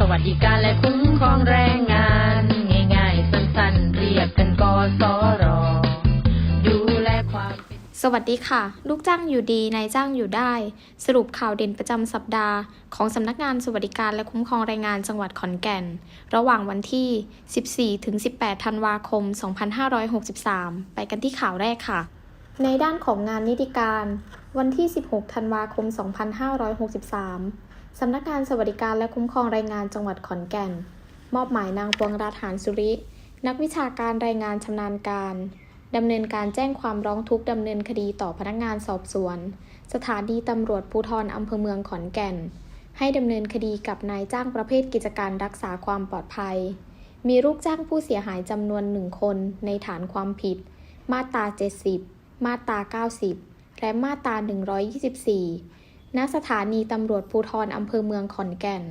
สวัสดิการและคุ้มครองแรงงาน ง่ายๆ สั้นๆ เรียกกันกสรดูแลความเป็นสวัสดีค่ะ ลูกจ้างอยู่ดีนายจ้างอยู่ได้ สรุปข่าวเด่นประจำสัปดาห์ ของสำนักงานสวัสดิการและคุ้มครองแรงงานจังหวัดขอนแก่น ระหว่างวันที่ 14 ถึง 18 ธันวาคม 2563 ไปกันที่ข่าวแรกค่ะ ในด้านของงานนิติการ วันที่ 16 ธันวาคม 2563 สำนักงานสวัสดิการและคุ้มครองแรงงานจังหวัดขอนแก่น มอบหมายนางปวงรัฐหานสุริ นักวิชาการรายงานชำนาญการดำเนินการแจ้งความร้องทุกข์ดำเนินคดีต่อพนักงานสอบสวน สถานีตำรวจภูธรอำเภอเมืองขอนแก่น ให้ดำเนินคดีกับนายจ้างประเภทกิจการรักษาความปลอดภัย มีลูกจ้างผู้เสียหายจำนวนหนึ่งคนในฐานความผิด มาตรา 70 มาตรา 90 และมาตรา 124 ณสถานีตำรวจภูธรอำเภอเมืองขอนแก่น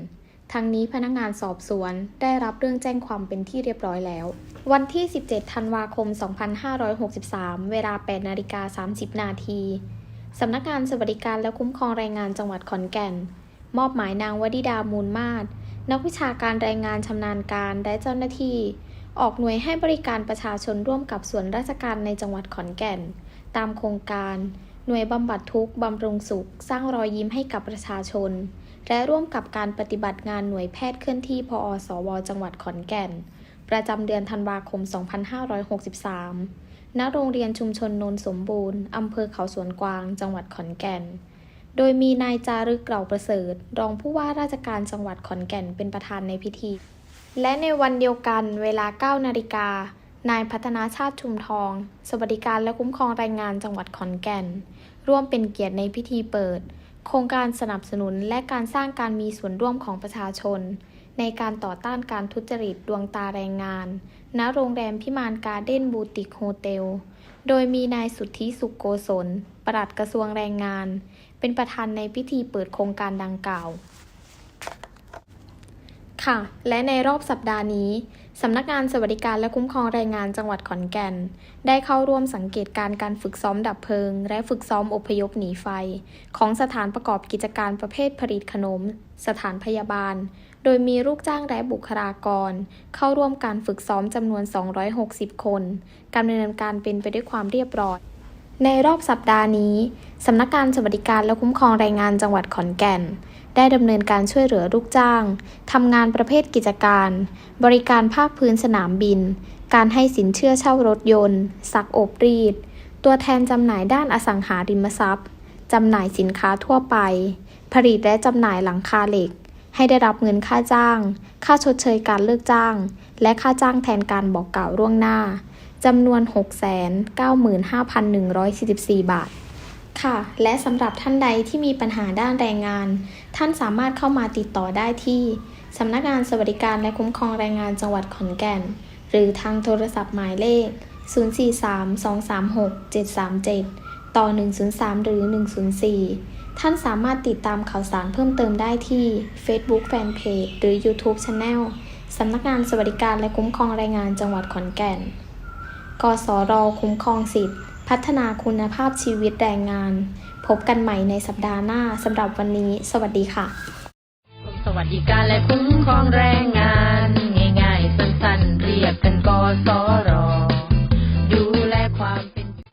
ทั้งนี้พนักงานสอบสวนได้รับเรื่องแจ้งความเป็นที่เรียบร้อยแล้ว วันที่ 17 ธันวาคม 2563 เวลา 8 นาฬิกา 30 นาที สำนักงานสวัสดิการและคุ้มครองแรงงานจังหวัดขอนแก่น มอบหมายนางวดิดามูลมาศนักวิชาการแรงงานชำนาญการและเจ้าหน้าที่ ออกหน่วยให้บริการประชาชนร่วมกับส่วนราชการในจังหวัดขอนแก่น ตามโครงการ หน่วยบำบัดทุกข์บำรุงสุข สร้างรอยยิ้มให้กับประชาชน และร่วมกับการปฏิบัติงานหน่วยแพทย์เคลื่อนที่พอสว จังหวัดขอนแก่น ประจำเดือนธันวาคม 2563 ณ โรงเรียนชุมชนนนสมบูรณ์อำเภอเขาสวนกวาง จังหวัดขอนแก่น โดยมีนายจารึกเกล่าประเสริฐ รองผู้ว่าราชการจังหวัดขอนแก่นเป็นประธานในพิธี และในวันเดียวกันเวลา 9 นาฬิกา นายพัฒนาชาติชุมทอง สวัสดิการและคุ้มครองแรงงานจังหวัดขอนแก่น ร่วมเป็นเกียรติในพิธีเปิด โครงการสนับสนุนและการสร้างการมีส่วนร่วมของประชาชน ในการต่อต้านการทุจริตดวงตาแรงงาน ณ โรงแรมพิมานการ์เด้นบูติกโฮเทล โดยมีนายสุทธิสุโกศลปลัดกระทรวงแรงงาน เป็นประธานในพิธีเปิดโครงการดังกล่าว ค่ะ และในรอบสัปดาห์นี้ สำนักงานสวัสดิการและคุ้มครองแรงงานจังหวัดขอนแก่น ได้เข้าร่วมสังเกตการณ์การฝึกซ้อมดับเพลิง และฝึกซ้อมอพยพหนีไฟ ของสถานประกอบกิจการประเภทผลิตขนม สถานพยาบาล โดยมีลูกจ้างและบุคลากร เข้าร่วมการฝึกซ้อมจำนวน 260 คน การดำเนินการเป็นไปด้วยความเรียบร้อย ในรอบสัปดาห์นี้สำนักงานสวัสดิการและคุ้มครองแรงงานจังหวัดขอนแก่น ได้ดำเนินการช่วยเหลือลูกจ้าง ทำงานประเภทกิจการ บริการภาคพื้นสนามบิน การให้สินเชื่อเช่ารถยนต์ ซักอบรีด ตัวแทนจำหน่ายด้านอสังหาริมทรัพย์ จำหน่ายสินค้าทั่วไป ผลิตและจำหน่ายหลังคาเหล็ก ให้ได้รับเงินค่าจ้าง ค่าชดเชยการเลิกจ้าง และค่าจ้างแทนการบอกกล่าวล่วงหน้าจำนวน 695,144 บาท ค่ะ และสำหรับท่านใดที่มีปัญหาด้านแรงงาน ท่านสามารถเข้ามาติดต่อได้ที่สำนักงานสวัสดิการและคุ้มครองแรงงานจังหวัดขอนแก่น หรือทางโทรศัพท์หมายเลข 043-236-737 ต่อ 103 หรือ 104 ท่านสามารถติดตามข่าวสารเพิ่มเติมได้ที่ Facebook Fanpage หรือ YouTube Channel สำนักงานสวัสดิการและคุ้มครองแรงงานจังหวัดขอนแก่น กสรคุ้มครองสิทธิ์ พัฒนาคุณภาพชีวิตแรงงาน พบกันใหม่ในสัปดาห์หน้าสำหรับวันนี้ สวัสดีค่ะ สวัสดิการและคุ้มครองแรงงาน ง่ายๆ สั้นๆ เรียกกันกสร